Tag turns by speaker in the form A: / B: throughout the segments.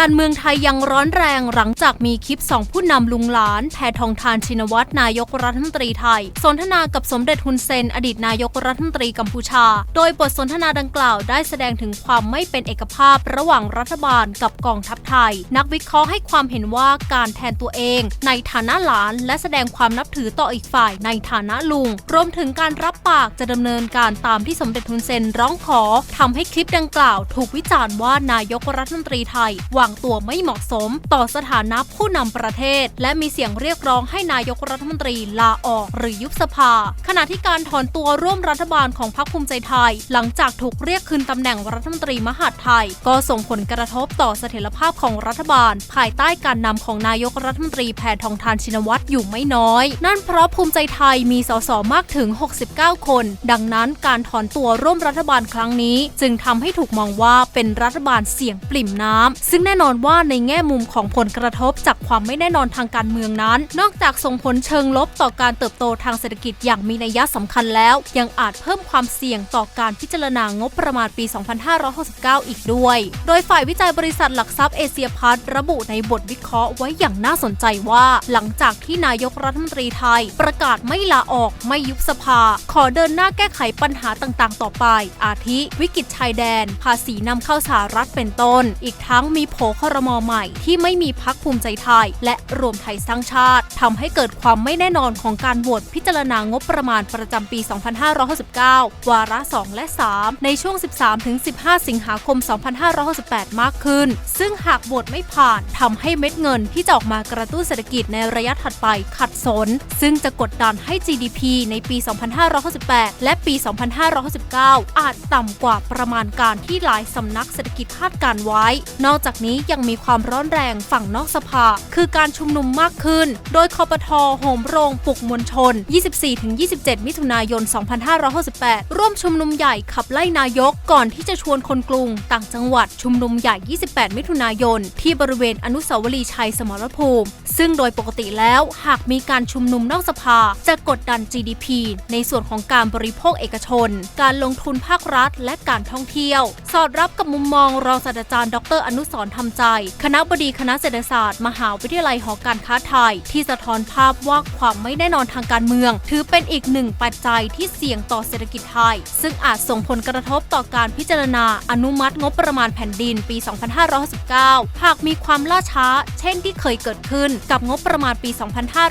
A: การเมืองไทยยังร้อนแรงหลังจากมีคลิปสองผู้นำลุงหลาน แพทองทานชินวัตรนายกรัฐมนตรีไทย สนทนากับสมเด็จฮุนเซน อดีตนายกรัฐมนตรีกัมพูชา โดยบทสนทนาดังกล่าวได้แสดงถึงความไม่เป็นเอกภาพระหว่างรัฐบาลกับกองทัพไทย นักวิเคราะห์ให้ความเห็นว่าการแทนตัวเอง ในฐานะหลาน และแสดงความนับถือต่ออีกฝ่ายในฐานะลุง รวมถึงการรับปากจะดำเนินการตามที่สมเด็จฮุนเซนร้องขอทำให้คลิปดังกล่าว ถูกวิจารณ์ว่านายกรัฐมนตรีไทยวางตัวไม่เหมาะสม ต่อสถานะผู้นำประเทศ และมีเสียงเรียกร้องให้นายกรัฐมนตรีลาออกหรือยุบสภา ขณะที่การถอนตัวร่วมรัฐบาลของพรรคภูมิใจไทย หลังจากถูกเรียกคืนตำแหน่งรัฐมนตรีมหาดไทย ก็ส่งผลกระทบต่อเสถียรภาพของรัฐบาล ภายใต้การนำของนายกรัฐมนตรีแพทองทานชินวัตรอยู่ไม่น้อย นั่นเพราะภูมิใจไทยมีสสมากถึง 69 คน ดังนั้นการถอนตัวร่วมรัฐบาลครั้งนี้ จึงทำให้ถูกมองว่าเป็นรัฐบาลเสียงปริ่มน้ำซึ่งแน่นอนว่าในแง่มุมของผลกระทบจากความไม่แน่นอนทางการเมืองนั้น นอกจากส่งผลเชิงลบต่อการเติบโตทางเศรษฐกิจอย่างมีนัยสำคัญแล้ว ยังอาจเพิ่มความเสี่ยงต่อการพิจารณางบประมาณปี 2569 อีกด้วย โดยฝ่ายวิจัยบริษัทหลักทรัพย์เอเชียพัฒน์ระบุในบทวิเคราะห์ไว้อย่างน่าสนใจว่า หลังจากที่นายกรัฐมนตรีไทย ประกาศไม่ลาออกไม่ยุบสภา ขอเดินหน้าแก้ไขปัญหาต่างๆ ต่อไป อาทิ วิกฤตชายแดน ภาษีนำเข้าสหรัฐเป็นต้น อีกทั้งมีโผครมใหม่ที่ไม่มีพักภูมิใจไทย และรวมไทยสร้างชาติทำให้เกิดความไม่แน่นอนของการโหวตพิจารณางบประมาณประจำปี 2569 วาระ 2 และ 3 ในช่วง 13-15 สิงหาคม 2568 มากขึ้น ซึ่งหากโหวตไม่ผ่านทำให้เม็ดเงินที่จะออกมากระตุ้นเศรษฐกิจในระยะถัดไปขัดสน ซึ่งจะกดดันให้ GDP ในปี 2568 และปี 2569 อาจต่ำกว่าประมาณการที่หลายสำนักเศรษฐกิจคาดการไว้ นอกจากนี้ยังมีความร้อนแรงฝั่งนอกสภา คือการชุมนุมมากขึ้น โดยคอปทโหมโรงปลุกมวลชน 24-27 มิถุนายน 2568 ร่วมชุมนุมใหญ่ขับไล่นายกก่อนที่จะชวนคนกรุง ต่างจังหวัดชุมนุมใหญ่ 28 มิถุนายน ที่บริเวณอนุสาวรีย์ชัยสมรภูมิ ซึ่งโดยปกติแล้วหากมีการชุมนุมนอกสภา จะกดดัน GDP ในส่วนของการบริโภคเอกชน การลงทุนภาครัฐ และการท่องเที่ยว สอดรับกับมุมมองรองศาสตราจารย์ ดร อนุสรณ์ทำใจ คณะบดีคณะเศรษฐศาสตร์ มหาวิทยาลัยหอการค้าไทย ที่สะท้อนภาพว่าความไม่แน่นอนทางการเมือง ถือเป็นอีกหนึ่งปัจจัยที่เสี่ยงต่อเศรษฐกิจไทย ซึ่งอาจส่งผลกระทบต่อการพิจารณาอนุมัติงบประมาณแผ่นดินปี 2569หากมีความล่าช้า เช่นที่เคยเกิดขึ้นกับงบประมาณปี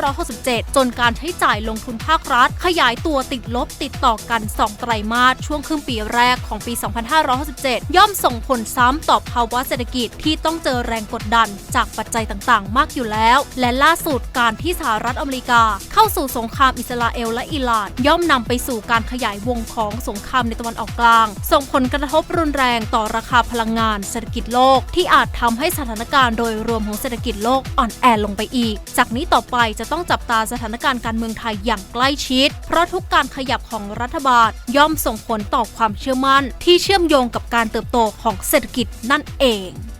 A: 2567 จนการใช้จ่ายลงทุนภาครัฐ ขยายตัวติดลบติดต่อกัน 2 ไตรมาสช่วงครึ่งปีแรกของปี 2567 ย่อมส่งผลซ้ำต่อภาวะเศรษฐกิจที่ต้องเจอแรงกดดันจากปัจจัยต่างๆ มากอยู่แล้ว และล่าสุดการที่สหรัฐอเมริกา เข้าสู่สงครามอิสราเอลและอิหร่าน ย่อมนำไปสู่การขยายวงของสงครามในตะวันออกกลาง ส่งผลกระทบรุนแรงต่อราคาพลังงานเศรษฐกิจโลก ที่อาจทำให้สถานการณ์โดยรวมของเศรษฐกิจโลกอ่อนแอลงไปอีก จากนี้ต่อไปจะต้องจับตาสถานการณ์การเมืองไทยอย่างใกล้ชิด เพราะทุกการขยับของรัฐบาลย่อมส่งผลต่อความเชื่อมั่น ที่เชื่อมโยงกับการเติบโตของเศรษฐกิจนั่นเอง